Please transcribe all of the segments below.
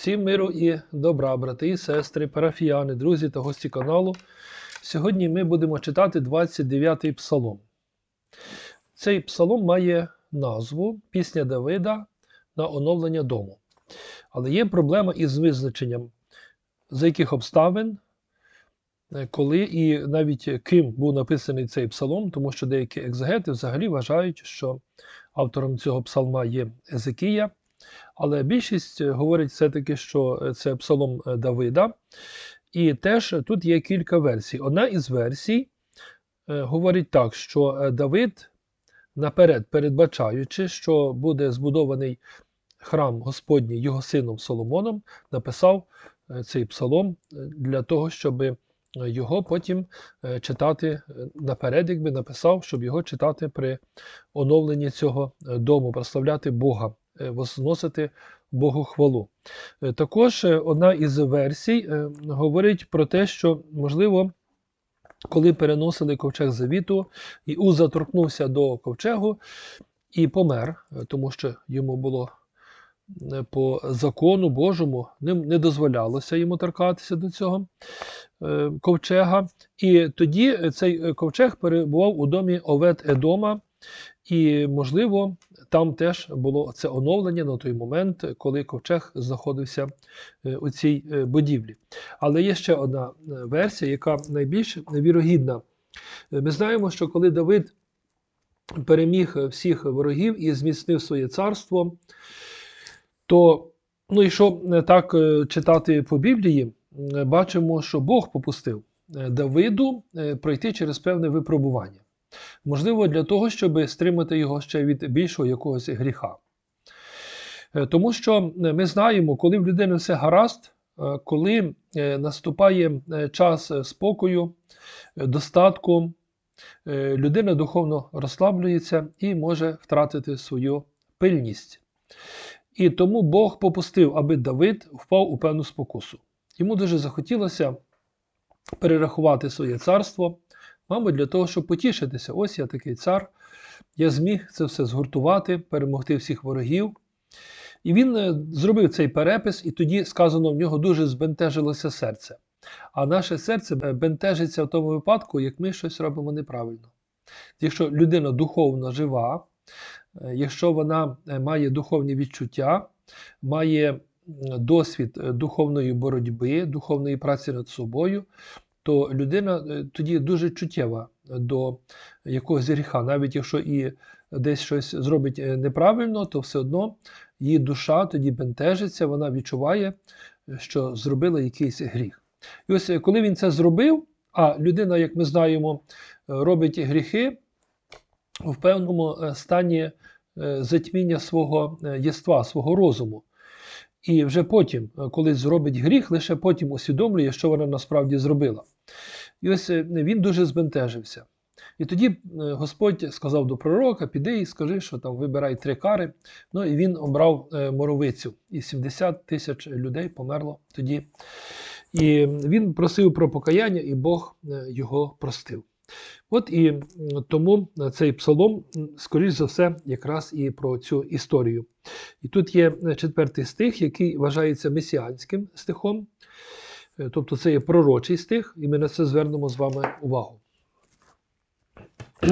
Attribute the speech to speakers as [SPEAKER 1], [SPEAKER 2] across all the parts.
[SPEAKER 1] Всім миру і добра, брати і сестри, парафіяни, друзі та гості каналу. Сьогодні ми будемо читати 29-й псалом. Цей псалом має назву Пісня Давида на оновлення дому. Але є проблема із визначенням, за яких обставин, е, коли і навіть ким був написаний цей псалом, тому що деякі екзегети взагалі вважають, що автором цього псалма є Езекія. Але більшість е, говорить все-таки, що е, це псалом е, Давида. І теж тут є кілька версій. Одна із версій говорить так, що Давид наперед, передбачаючи, що буде збудований храм Господній його сином Соломоном, написав цей псалом для того, щоб його потім читати наперед, якби написав, щоб його читати при оновленні цього дому, прославляти Бога возносити Богу хвалу. Е, Також е, одна із версій е, говорить про те, що, можливо, коли переносили ковчег завіту, і Уза торкнувся до ковчегу і помер, е, тому що йому було е, по закону Божому не дозволялося йому торкатися до цього е, ковчега. І тоді цей е, ковчег перебував у домі Овет Едома, і, можливо, там теж було це оновлення на той момент, коли ковчег знаходився е, у цій е, будівлі. Але є ще одна е, версія, яка найбільш вірогідна. Ми знаємо, що коли Давид переміг всіх ворогів і зміцнив своє царство, то, ну, якщо е, так читати по Біблії, бачимо, що Бог попустив Давиду пройти через певне випробування. Можливо, для того, щоб стримати його ще від більшого якогось гріха. Е, Тому що е, ми знаємо, коли в людини все гаразд, е, коли наступає час спокою, достатку, людина духовно розслаблюється і може втратити свою пильність. І тому Бог попустив, аби Давид впав у певну спокусу. Йому дуже захотілося перерахувати своє царство, мабуть, для того, щоб потішитися. Ось я такий цар, я зміг це все згуртувати, перемогти всіх ворогів. І він е, зробив цей перепис, і тоді сказано, в нього дуже збентежилося серце. А наше серце е, бентежиться в тому випадку, як ми щось робимо неправильно. Якщо людина духовно жива, е, якщо вона має духовні відчуття, має досвід духовної боротьби, духовної праці над собою, то людина е, тоді дуже чуттєва до якогось гріха. Навіть якщо і десь щось зробить е, неправильно, то все одно її душа тоді бентежиться, вона відчуває, е, що зробила якийсь гріх. І ось коли він це зробив, а людина, як ми знаємо, робить гріхи в певному стані затьміння свого єства, свого розуму. І вже потім, коли зробить гріх, лише потім усвідомлює, що вона насправді зробила. І ось е, він дуже збентежився. І тоді е, Господь сказав до пророка: піди і скажи, що там вибирай три кари. Ну і він обрав е, моровицю, і 70 тисяч людей померло тоді. І він просив про покаяння, і Бог його простив. От і тому цей псалом, скоріш за все, якраз і про цю історію. І тут є четвертий стих, який вважається месіанським стихом, тобто це є пророчий стих, і ми на це звернемо з вами увагу.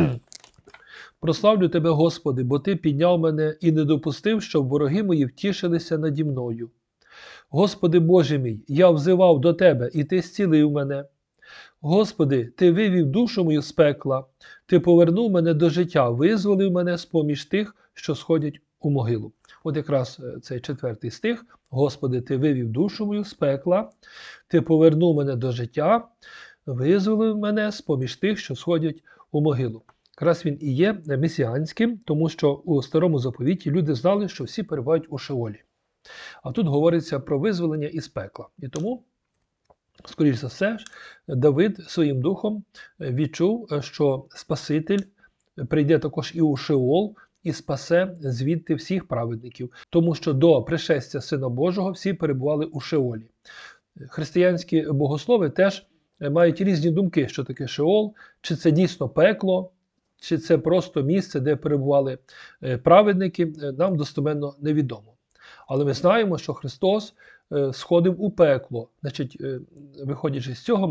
[SPEAKER 1] Прославлю тебе, Господи, бо Ти підняв мене і не допустив, щоб вороги мої втішилися наді мною. Господи Боже мій, я взивав до Тебе, і Ти зцілив мене. Господи, Ти вивів душу мою з пекла, Ти повернув мене до життя, визволив мене з поміж тих, що сходять у могилу. От якраз е, цей четвертий стих. Господи, Ти вивів душу мою з пекла, Ти повернув мене до життя, визволив мене з поміж тих, що сходять у могилу. Якраз він і є месіанським, тому що у старому заповіті люди знали, що всі перебувають у Шеолі. А тут говориться про визволення із пекла. І тому, скоріш за все, Давид своїм духом відчув, що Спаситель прийде також і у Шеол, і спасе звідти всіх праведників, тому що до пришестя Сина Божого всі перебували у Шеолі. Християнські богослови теж мають різні думки, що таке Шеол, чи це дійсно пекло, чи це просто місце, де перебували е, праведники, е, нам достеменно невідомо. Але ми знаємо, що Христос е, сходив у пекло. Значить, е, виходячи з цього,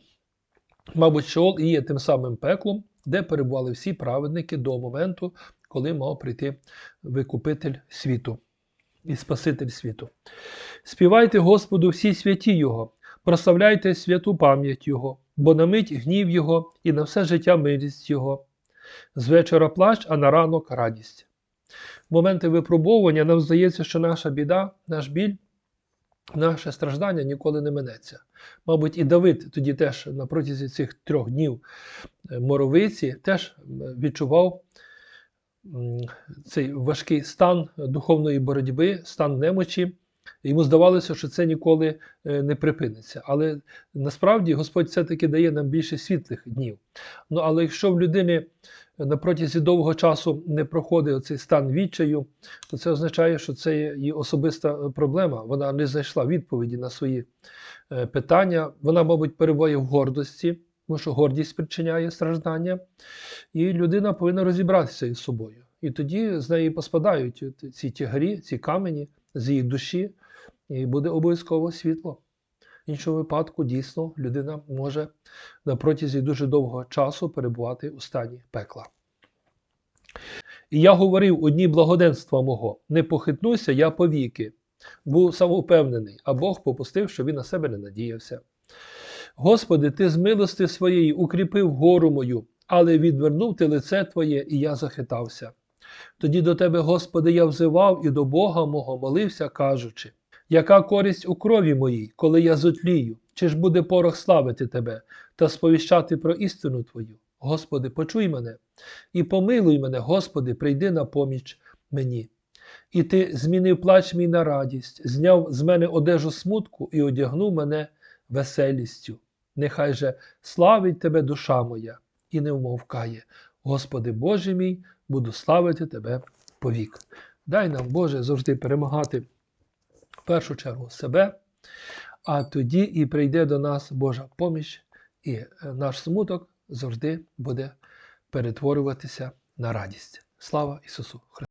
[SPEAKER 1] мабуть, Шеол і є тим самим пеклом, де перебували всі праведники до моменту, коли мав прийти викупитель світу і Спаситель світу. Співайте Господу всі святі Його, прославляйте святу пам'ять Його, бо на мить гнів Його і на все життя милість Його. З вечора плач, а на ранок радість. В моменти випробовування нам здається, що наша біда, наш біль, наше страждання ніколи не минеться. Мабуть, і Давид тоді теж на протязі цих трьох днів е, моровиці теж відчував цей важкий стан духовної боротьби, стан немочі. Йому здавалося, що це ніколи е, не припиниться. Але насправді Господь все-таки дає нам більше світлих днів. Ну, але якщо в людини на протязі довгого часу не проходить цей стан відчаю, то це означає, що це є її особиста е, проблема. Вона не знайшла відповіді на свої е, питання. Вона, мабуть, перебуває в гордості, тому що гордість спричиняє страждання, і людина повинна розібратися із собою. І тоді з неї поспадають ці тягарі, ці камені з її душі, і буде обов'язково світло. В іншому випадку, дійсно, людина може на протязі дуже довгого часу перебувати у стані пекла. І я говорив у дні благоденства мого, не похитнуся я повіки, був самовпевнений, а Бог попустив, що він на себе не надіявся. Господи, ти з милости своєї укріпив гору мою, але відвернув ти лице Твоє, і я захитався. Тоді до Тебе, Господи, я взивав і до Бога мого молився, кажучи, яка користь у крові моїй, коли я зотлію, чи ж буде порох славити Тебе та сповіщати про істину Твою? Господи, почуй мене і помилуй мене, Господи, прийди на поміч мені. І ти змінив плач мій на радість, зняв з мене одежу смутку і одягнув мене веселістю. Нехай же славить Тебе душа моя і не вмовкає. Господи Боже мій, буду славити Тебе повік. Дай нам, Боже, завжди перемагати в першу чергу себе, а тоді і прийде до нас Божа поміч, і е, наш смуток завжди буде перетворюватися на радість. Слава Ісусу Христу!